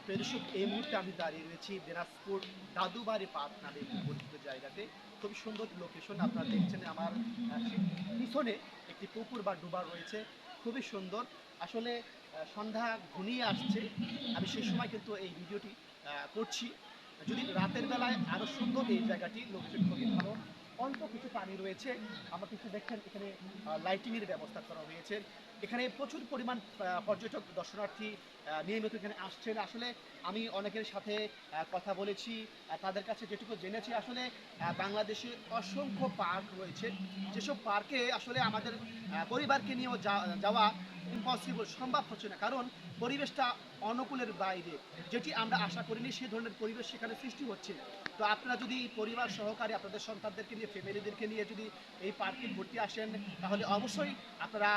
প্রিয় দর্শক, এই মুহূর্তে আমি দাঁড়িয়ে রয়েছি দিনাজপুর দাদুবাড়ি পার্ক নামে পরিচিত জায়গাতে। খুবই সুন্দর লোকেশন আপনারা দেখছেন আমার পিছনে একটি পুকুর বা ডুবা রয়েছে। খুবই সুন্দর। আসলে সন্ধ্যা ঘনিয়ে আসছে। আমি সেই সময় কিন্তু এই ভিডিওটি করছি। যদি রাতের বেলায় আরও সুন্দর এই জায়গাটি লোকেশন খুবই ভালো। পানি রয়েছে। আমরা কিছু দেখছেন এখানে লাইটিং এর ব্যবস্থা করা হয়েছে। এখানে প্রচুর পরিমাণ পর্যটক, দর্শনার্থী নিয়মিত এখানে আসছেন। আসলে আমি অনেকের সাথে কথা বলেছি তাদের কাছে যেটুকু জেনেছি, আসলে বাংলাদেশে অসংখ্য পার্ক রয়েছে। যেসব পার্কে আসলে আমাদের পরিবারকে নিয়েও যাওয়া ইম্পসিবল সম্ভব হচ্ছে না। কারণ পরিবেশটা অনুকূলের বাইরে। যেটি আমরা আশা করিনি সেই ধরনের পরিবেশ সেখানে সৃষ্টি হচ্ছে তো আপনারা যদি পরিবার সহকারে আপনাদের সন্তানদেরকে নিয়ে ফ্যামিলিদেরকে নিয়ে যদি এই পার্কে ঘুরতে আসেন, তাহলে অবশ্যই আপনারা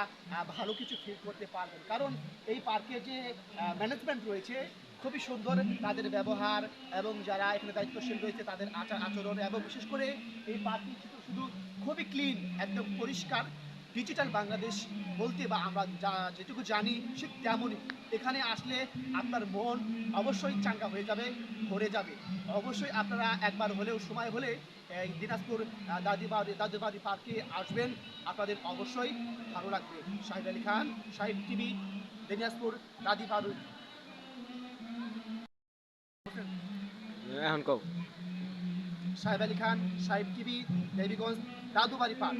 ভালো কিছু ফিল করতে পারবেন। কারণ এই পার্কে যে ম্যানেজমেন্ট রয়েছে, খুবই সুন্দর তাদের ব্যবহার এবং যারা এখানে দায়িত্বশীল রয়েছে, তাদের আচার আচরণ এবং বিশেষ করে এই পার্কটি শুধু খুবই ক্লিন একদম পরিষ্কার ডিজিটাল বাংলাদেশ বলতে বা আমরা যা যেটুকু জানি ঠিক তেমনই। এখানে আসলে আপনার মন অবশ্যই চাঙ্গা হয়ে যাবে ভরে যাবে। অবশ্যই আপনারা একবার হলেও সময় হলে দিনাজপুর দাদিবাড়ি দাদিবাড়ি পার্কে আসবেন। আপনাদের অবশ্যই ভালো লাগবে। শাহিদ আলী খান শাহিদ টিভি দিনাজপুর দাদিবাড়ি। এখন সাহেব আলী খান সাহেব টিভি দেবীগঞ্জ দাদুবাড়ি পার্ক।